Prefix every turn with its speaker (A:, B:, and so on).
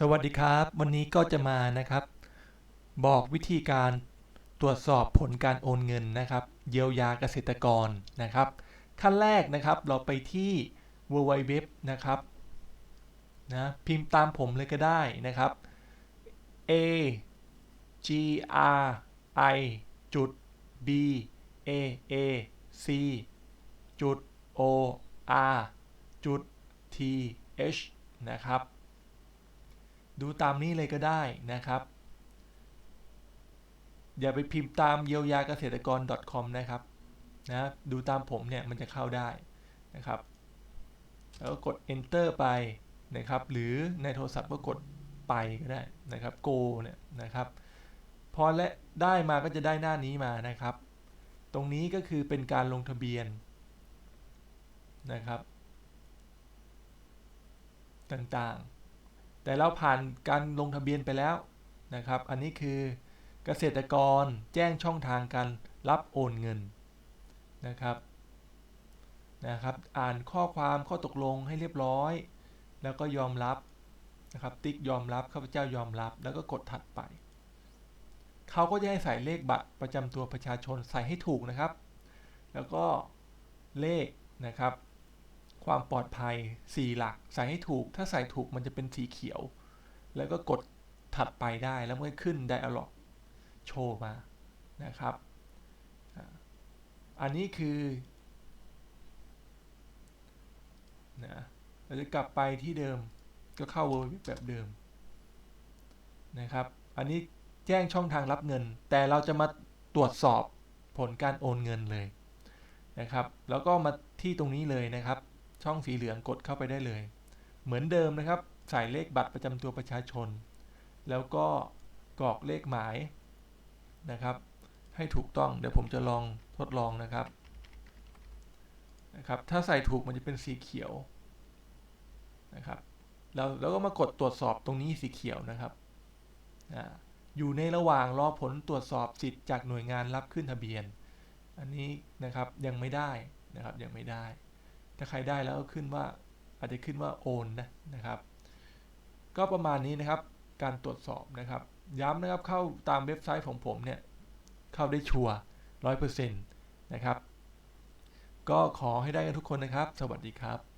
A: สวัสดีครับ วันนี้ก็จะมานะครับ บอกวิธีการตรวจสอบผลการโอนเงินนะครับ เยียวยาเกษตรกรนะครับ ขั้นแรกนะครับเราไปที่ www นะครับนะพิมพ์ตามผมเลยก็ได้นะครับ a g r i จุด b a a c จุด o r จุด t h นะครับ ดูตามนี้เลยก็ได้นะครับ อย่าไปพิมพ์ตามเยียวยาเกษตรกร .com นะครับนะดูตามผมเนี่ยมันจะเข้าได้นะครับ แล้วก็กด enter ไปนะครับ หรือในโทรศัพท์ก็กดไปก็ได้นะครับ go เนี่ยนะครับ พอและได้มาก็จะได้หน้านี้มานะครับ ตรงนี้ก็คือเป็นการลงทะเบียนนะครับ ต่างๆ แต่เราผ่านการลงทะเบียนไปแล้วนะครับ อันนี้คือเกษตรกรแจ้งช่องทางการรับโอนเงินนะครับนะครับ อ่านข้อความข้อตกลงให้เรียบร้อย แล้วก็ยอมรับนะครับ ติ๊กยอมรับข้าพเจ้ายอมรับ แล้วก็กดถัดไปเขาก็จะให้ใส่เลขบัตรประจำตัวประชาชนใส่ให้ถูกนะครับ แล้วก็เลขนะครับ ความปลอดภัย 4 หลัก ใส่ให้ถูก ถ้าใส่ถูกมันจะเป็นสีเขียว แล้วก็กดถัดไปได้แล้วมันขึ้น Dialog โชว์มานะครับ อันนี้คือนะเราจะกลับไปที่เดิมก็เข้า w w w แบบเดิมนะครับ อันนี้แจ้งช่องทางรับเงิน แต่เราจะมาตรวจสอบผลการโอนเงินเลยนะครับ แล้วก็มาที่ตรงนี้เลยนะครับ ช่องสีเหลืองกดเข้าไปได้เลย เหมือนเดิมนะครับ ใส่เลขบัตรประจำตัวประชาชน แล้วก็กรอกเลขหมายนะครับ ให้ถูกต้องเดี๋ยวผมจะลองทดลองนะครับนะครับ ถ้าใส่ถูกมันจะเป็นสีเขียวนะครับแล้วแล้วก็มากดตรวจสอบตรงนี้สีเขียวนะครับออยู่ในระหว่างรอผลตรวจสอบสิทธิ์จากหน่วยงานรับขึ้นทะเบียน อันนี้นะครับยังไม่ได้นะครับยังไม่ได้ ถ้าใครได้แล้วก็ขึ้นว่าอาจจะขึ้นว่าโอนนะนะครับ ก็ประมาณนี้นะครับ การตรวจสอบนะครับ ย้ำนะครับเข้าตามเว็บไซต์ของผมเนี่ยเข้าได้ชัวร์ร้อยเปอร์เซ็นต์นะครับ ก็ขอให้ได้กันทุกคนนะครับ สวัสดีครับ